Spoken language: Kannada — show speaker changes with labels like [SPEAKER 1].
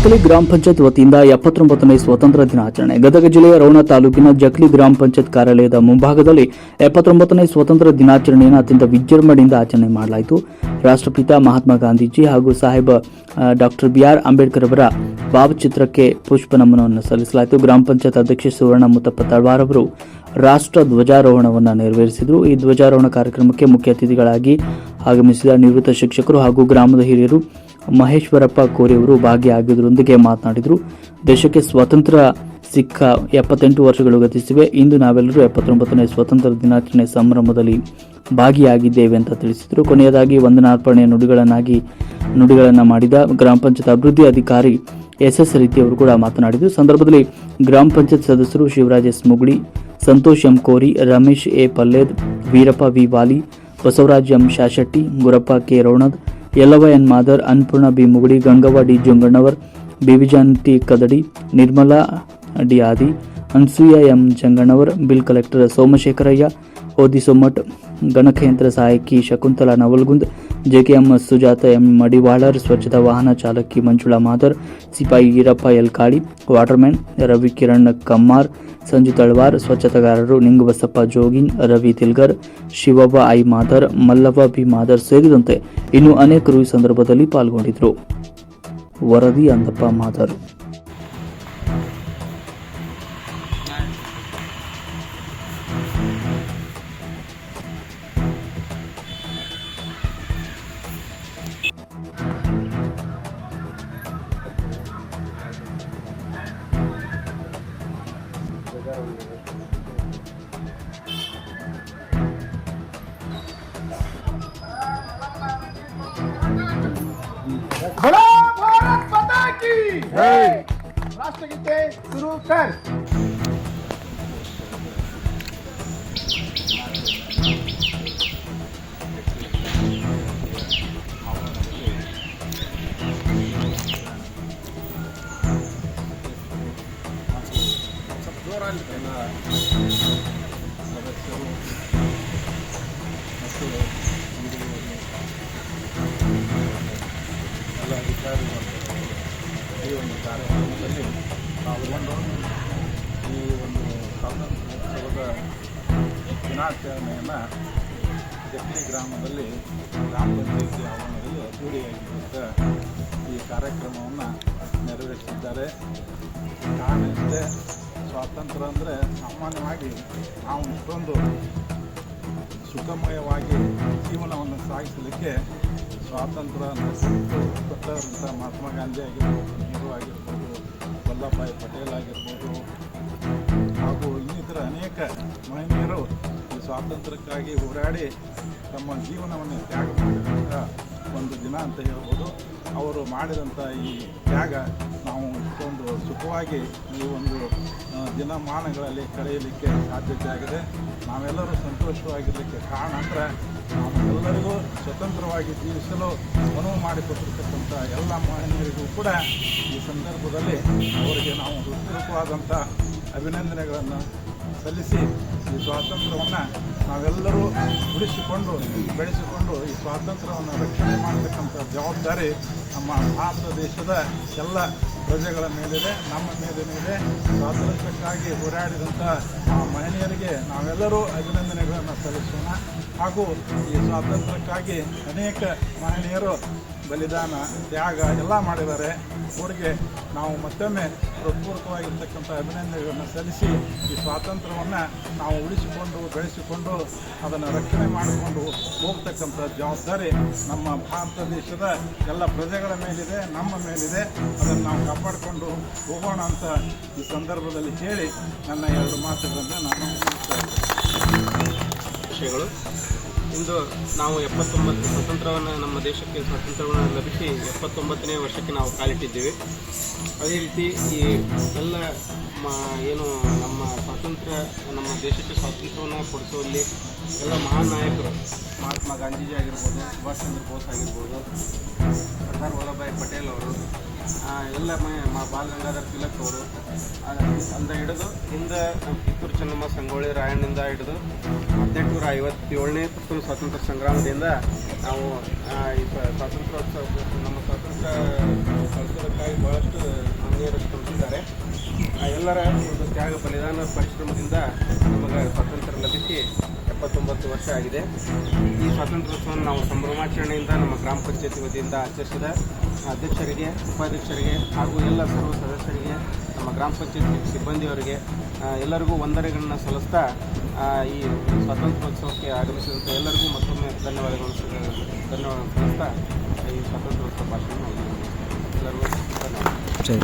[SPEAKER 1] ಜಕ್ಕಲಿ ಗ್ರಾಮ ಪಂಚಾಯತ್ ವತಿಯಿಂದ ಎಪ್ಪತ್ತೊಂಬತ್ತನೇ ಸ್ವಾತಂತ್ರ್ಯ ದಿನಾಚರಣೆ. ಗದಗ ಜಿಲ್ಲೆಯ ರೌಣ ತಾಲೂಕಿನ ಜಕ್ಲಿ ಗ್ರಾಮ ಪಂಚಾಯತ್ ಕಾರ್ಯಾಲಯದ ಮುಂಭಾಗದಲ್ಲಿ ಎಪ್ಪತ್ತೊಂಬತ್ತನೇ ಸ್ವಾತಂತ್ರ್ಯ ದಿನಾಚರಣೆಯನ್ನು ಅತ್ಯಂತ ವಿಜೃಂಭಣೆಯಿಂದ ಆಚರಣೆ ಮಾಡಲಾಯಿತು. ರಾಷ್ಟ್ರಪಿತ ಮಹಾತ್ಮ ಗಾಂಧೀಜಿ ಹಾಗೂ ಸಾಹೇಬ ಡಾಕ್ಟರ್ ಬಿ ಆರ್ ಅಂಬೇಡ್ಕರ್ ಅವರ ಭಾವಚಿತ್ರಕ್ಕೆ ಪುಷ್ಪ ನಮನವನ್ನು ಸಲ್ಲಿಸಲಾಯಿತು. ಗ್ರಾಮ ಪಂಚಾಯತ್ ಅಧ್ಯಕ್ಷೆ ಸುವರ್ಣ ಮುತ್ತಪ್ಪ ತಳವಾರ್ ಅವರು ರಾಷ್ಟ್ರ ಧ್ವಜಾರೋಹಣವನ್ನು ನೆರವೇರಿಸಿದರು. ಈ ಧ್ವಜಾರೋಹಣ ಕಾರ್ಯಕ್ರಮಕ್ಕೆ ಮುಖ್ಯ ಅತಿಥಿಗಳಾಗಿ ಆಗಮಿಸಿದ ನಿವೃತ್ತ ಶಿಕ್ಷಕರು ಹಾಗೂ ಗ್ರಾಮದ ಹಿರಿಯರು ಮಹೇಶ್ವರಪ್ಪ ಕೋರಿಯವರು ಭಾಗಿಯಾಗಿದ್ದರೊಂದಿಗೆ ಮಾತನಾಡಿದರು. ದೇಶಕ್ಕೆ ಸ್ವಾತಂತ್ರ್ಯ ಸಿಕ್ಕ ಎಪ್ಪತ್ತೆಂಟು ವರ್ಷಗಳು ಗತಿಸಿವೆ. ಇಂದು ನಾವೆಲ್ಲರೂ ಎಪ್ಪತ್ತೊಂಬತ್ತನೇ ಸ್ವಾತಂತ್ರ್ಯ ದಿನಾಚರಣೆ ಸಂಭ್ರಮದಲ್ಲಿ ಭಾಗಿಯಾಗಿದ್ದೇವೆ ಅಂತ ತಿಳಿಸಿದರು. ಕೊನೆಯದಾಗಿ ವಂದನಾರ್ಪಣೆಯ ನುಡಿಗಳನ್ನಾಗಿ, ನುಡಿಗಳನ್ನು ಮಾಡಿದ ಗ್ರಾಮ ಪಂಚಾಯತ್ ಅಭಿವೃದ್ಧಿ ಅಧಿಕಾರಿ ಎಸ್ ಎಸ್ ರೀತಿಯವರು ಕೂಡ ಮಾತನಾಡಿದರು. ಸಂದರ್ಭದಲ್ಲಿ ಗ್ರಾಮ ಪಂಚಾಯತ್ ಸದಸ್ಯರು Shivraj S Mugudi Santosh M Kori, Ramesh A Palled, Veerappa V Wali, Basavaraj M Shashetti, Gurappa K Ronad Yallava N Madar Annapurna B Mugudi Gangavva D Jonganavar ಬಿವಿಜಾನ್ T Kadadi Nirmala D Adi Anasuya M Janganavar bill collector Somashekharayya ಓದಿ ಸೊಮ್ಮಟ್ ಗಣಕಯಂತ್ರ ಸಹಾಯಕಿ ಶಕುಂತಲಾ ನವಲ್ಗುಂದ್, ಜೆಕೆಎಂ ಸುಜಾತ ಎಂ ಮಡಿವಾಳರ್, ಸ್ವಚ್ಛತಾ ವಾಹನ ಚಾಲಕಿ ಮಂಜುಳಾ ಮಾಧರ್ ಸಿಪಾಯಿ ಈರಪ್ಪ ಎಲ್ಕಾಳಿ, ವಾಟರ್ಮ್ಯಾನ್ ರವಿ ಕಿರಣ್ ಕಮ್ಮಾರ್, ಸಂಜು ತಳ್ವಾರ್, ಸ್ವಚ್ಛತಾಗಾರರು ನಿಂಗಬಸಪ್ಪ ಜೋಗಿನ್, ರವಿ ತಿಲ್ಗರ್ ಶಿವಬ್ಬ ಐ ಮಾಧರ್ ಮಲ್ಲವ್ವ ಬಿ ಮಾಧರ್ ಸೇರಿದಂತೆ ಇನ್ನು ಅನೇಕರು ಈ ಸಂದರ್ಭದಲ್ಲಿ ಪಾಲ್ಗೊಂಡಿದ್ದರು. ವರದಿ ಅಂದಪ್ಪ ಮಾದರ್.
[SPEAKER 2] बोलो भारत माता की राष्ट्रगीते सुरू कर
[SPEAKER 3] ಎಲ್ಲ ಅಧಿಕಾರಿಗಳು ಈ ಒಂದು ಕಾರ್ಯಕ್ರಮದಲ್ಲಿ ಪಾಲ್ಗೊಂಡು ಈ ಒಂದು ಸ್ವಾತಂತ್ರ್ಯೋತ್ಸವದ ದಿನಾಚರಣೆಯನ್ನು ಜಕ್ಲಿ ಗ್ರಾಮದಲ್ಲಿ ಗ್ರಾಮ ಪಂಚಾಯಿತಿ ಆವರಣದಲ್ಲಿ ಅದ್ದೂರಿಯಾಗಿರುತ್ತ ಈ ಕಾರ್ಯಕ್ರಮವನ್ನು ನೆರವೇರಿಸಿದ್ದಾರೆ. ಕಾರಣ ಸ್ವಾತಂತ್ರ್ಯ ಅಂದರೆ ಸಾಮಾನ್ಯವಾಗಿ ನಾವು ಇಷ್ಟೊಂದು ಸುಖಮಯವಾಗಿ ಜೀವನವನ್ನು ಸಾಗಿಸಲಿಕ್ಕೆ ಸ್ವಾತಂತ್ರ್ಯ ಕೊಟ್ಟವರಂಥ ಮಹಾತ್ಮ ಗಾಂಧಿ ಆಗಿರ್ಬೋದು, ನೆಹರು ಆಗಿರ್ಬೋದು ವಲ್ಲಭಾಯಿ ಪಟೇಲ್ ಆಗಿರ್ಬೋದು ಹಾಗೂ ಇನ್ನಿತರ ಅನೇಕ ಈ ಸ್ವಾತಂತ್ರ್ಯಕ್ಕಾಗಿ ಹೋರಾಡಿ ತಮ್ಮ ಜೀವನವನ್ನು ತ್ಯಾಗ ಮಾಡಿದಂಥ ಒಂದು ದಿನ ಅಂತ ಹೇಳ್ಬೋದು. ಅವರು ಮಾಡಿದಂಥ ಈ ತ್ಯಾಗ ನಾವು ಇಷ್ಟೊಂದು ಸುಖವಾಗಿ ಈ ಒಂದು ದಿನಮಾನಗಳಲ್ಲಿ ಕಳೆಯಲಿಕ್ಕೆ ಸಾಧ್ಯತೆ ಆಗಿದೆ ನಾವೆಲ್ಲರೂ ಸಂತೋಷವಾಗಿರಲಿಕ್ಕೆ ಕಾರಣ ಅಂದರೆ ನಾವೆಲ್ಲರಿಗೂ ಸ್ವತಂತ್ರವಾಗಿ ಜೀವಿಸಲು ಅನುವು ಮಾಡಿಕೊಟ್ಟಿರ್ತಕ್ಕಂಥ ಎಲ್ಲ ಮಹನೀಯರಿಗೂ ಕೂಡ ಈ ಸಂದರ್ಭದಲ್ಲಿ ಅವರಿಗೆ ನಾವು ಹೃತ್ಪೂರ್ವಕವಾದಂಥ ಅಭಿನಂದನೆಗಳನ್ನು ಸಲ್ಲಿಸಿ ಈ ಸ್ವಾತಂತ್ರ್ಯವನ್ನು ನಾವೆಲ್ಲರೂ ಉಳಿಸಿಕೊಂಡು, ಬೆಳೆಸಿಕೊಂಡು ಈ ಸ್ವಾತಂತ್ರ್ಯವನ್ನು ರಕ್ಷಣೆ ಮಾಡತಕ್ಕಂಥ ಜವಾಬ್ದಾರಿ ನಮ್ಮ ಭಾರತ ದೇಶದ ಎಲ್ಲ ಪ್ರಜೆಗಳ ಮೇಲಿದೆ, ನಮ್ಮ ಮೇಲಿದೆ. ಸ್ವಾತಂತ್ರ್ಯಕ್ಕಾಗಿ ಹೋರಾಡಿದಂಥ ಮಹನೀಯರಿಗೆ ನಾವೆಲ್ಲರೂ ಅಭಿನಂದನೆಗಳನ್ನು ಸಲ್ಲಿಸೋಣ. ಹಾಗೂ ಈ ಸ್ವಾತಂತ್ರ್ಯಕ್ಕಾಗಿ ಅನೇಕ ಮಹನೀಯರು ಬಲಿದಾನ, ತ್ಯಾಗ ಎಲ್ಲ ಮಾಡಿದ್ದಾರೆ. ಅವರಿಗೆ ನಾವು ಮತ್ತೊಮ್ಮೆ ಹೃತ್ಪೂರ್ವಕವಾಗಿರ್ತಕ್ಕಂಥ ಅಭಿನಂದನೆಗಳನ್ನು ಸಲ್ಲಿಸಿ ಈ ಸ್ವಾತಂತ್ರ್ಯವನ್ನು ನಾವು ಉಳಿಸಿಕೊಂಡು, ಬೆಳೆಸಿಕೊಂಡು ಅದನ್ನು ರಕ್ಷಣೆ ಮಾಡಿಕೊಂಡು ಹೋಗ್ತಕ್ಕಂಥ ಜವಾಬ್ದಾರಿ ನಮ್ಮ ಭಾರತ ದೇಶದ ಎಲ್ಲ ಪ್ರಜೆಗಳ ಮೇಲಿದೆ, ನಮ್ಮ ಮೇಲಿದೆ. ಅದನ್ನು ನಾವು ಕಾಪಾಡಿಕೊಂಡು ಹೋಗೋಣ ಅಂತ ಈ ಸಂದರ್ಭದಲ್ಲಿ ಹೇಳಿ ನನ್ನ ಎರಡು ಮಾತುಗಳನ್ನು ನಾನು.
[SPEAKER 4] ವಿಷಯಗಳು. ಇಂದು ನಾವು ಎಪ್ಪತ್ತೊಂಬತ್ತು ಸ್ವಾತಂತ್ರ್ಯವನ್ನು ನಮ್ಮ ದೇಶಕ್ಕೆ ಸ್ವಾತಂತ್ರ್ಯವನ್ನು ಲಭಿಸಿ ಎಪ್ಪತ್ತೊಂಬತ್ತನೇ ವರ್ಷಕ್ಕೆ ನಾವು ಕಾಲಿಟ್ಟಿದ್ದೀವಿ. ಅದೇ ರೀತಿ ಈ ಎಲ್ಲ ಏನು ನಮ್ಮ ಸ್ವಾತಂತ್ರ್ಯ, ನಮ್ಮ ದೇಶಕ್ಕೆ ಸ್ವಾತಂತ್ರ್ಯವನ್ನು ಕೊಡಿಸುವಲ್ಲಿ ಎಲ್ಲ ಮಹಾನ್ ನಾಯಕರು, ಮಹಾತ್ಮ ಗಾಂಧೀಜಿ ಆಗಿರ್ಬೋದು, ಸುಭಾಷ್ ಚಂದ್ರ ಬೋಸ್ ಆಗಿರ್ಬೋದು, ಸರ್ದಾರ್ ವಲ್ಲಭಾಯ್ ಪಟೇಲ್ ಅವರು ಎಲ್ಲ ಬಾಲ್ ಗಂಗಾಧರ್ ತಿಲಕ್ ಅವರು ಅಂದ ಹಿಡಿದು ಹಿಂದೆ ನಮ್ಮ ಕಿತ್ತೂರು ಚೆನ್ನಮ್ಮ ಸಂಗೊಳ್ಳಿ ರಾಯಣ್ಣಿಂದ ಹಿಡಿದು ಹದಿನೆಂಟುನೂರ ಐವತ್ತೇಳನೇ ಪುಸ್ತಕ ಸ್ವಾತಂತ್ರ್ಯ ಸಂಗ್ರಾಮದಿಂದ ನಾವು ಈ ಸ್ವ- ಸ್ವಾತಂತ್ರ್ಯೋತ್ಸವ ನಮ್ಮ ಸ್ವಾತಂತ್ರ್ಯ ಸ್ವಾತಂತ್ರ್ಯಕ್ಕಾಗಿ ಭಾಳಷ್ಟು ಆ, ಎಲ್ಲರ ಒಂದು ತ್ಯಾಗ ಬಲಿದಾನ ಪರಿಶ್ರಮದಿಂದ ನಮಗೆ ಸ್ವಾತಂತ್ರ್ಯ ಲಭಿಸಿ ಎಪ್ಪತ್ತೊಂಬತ್ತು ವರ್ಷ ಆಗಿದೆ. ಈ ಸ್ವಾತಂತ್ರ್ಯೋತ್ಸವವನ್ನು ನಾವು ಸಂಭ್ರಮಾಚರಣೆಯಿಂದ ನಮ್ಮ ಗ್ರಾಮ ಪಂಚಾಯತಿ ವತಿಯಿಂದ ಆಚರಿಸಿದ ಅಧ್ಯಕ್ಷರಿಗೆ, ಉಪಾಧ್ಯಕ್ಷರಿಗೆ ಹಾಗೂ ಎಲ್ಲ ಸರ್ವ ಸದಸ್ಯರಿಗೆ, ನಮ್ಮ ಗ್ರಾಮ ಪಂಚಾಯತಿ ಸಿಬ್ಬಂದಿಯವರಿಗೆ ಎಲ್ಲರಿಗೂ ವಂದನೆಗಳನ್ನು ಸಲ್ಲಿಸ್ತಾ ಈ ಸ್ವಾತಂತ್ರ್ಯೋತ್ಸವಕ್ಕೆ ಆಗಮಿಸಿದಂಥ ಎಲ್ಲರಿಗೂ ಮತ್ತೊಮ್ಮೆ ಧನ್ಯವಾದಗಳು ಧನ್ಯವಾದ ಸಲ್ಲಿಸ್ತಾ ಈ ಸ್ವಾತಂತ್ರ್ಯೋತ್ಸವ ಭಾಷಣ ಎಲ್ಲರಿಗೂ ಧನ್ಯವಾದ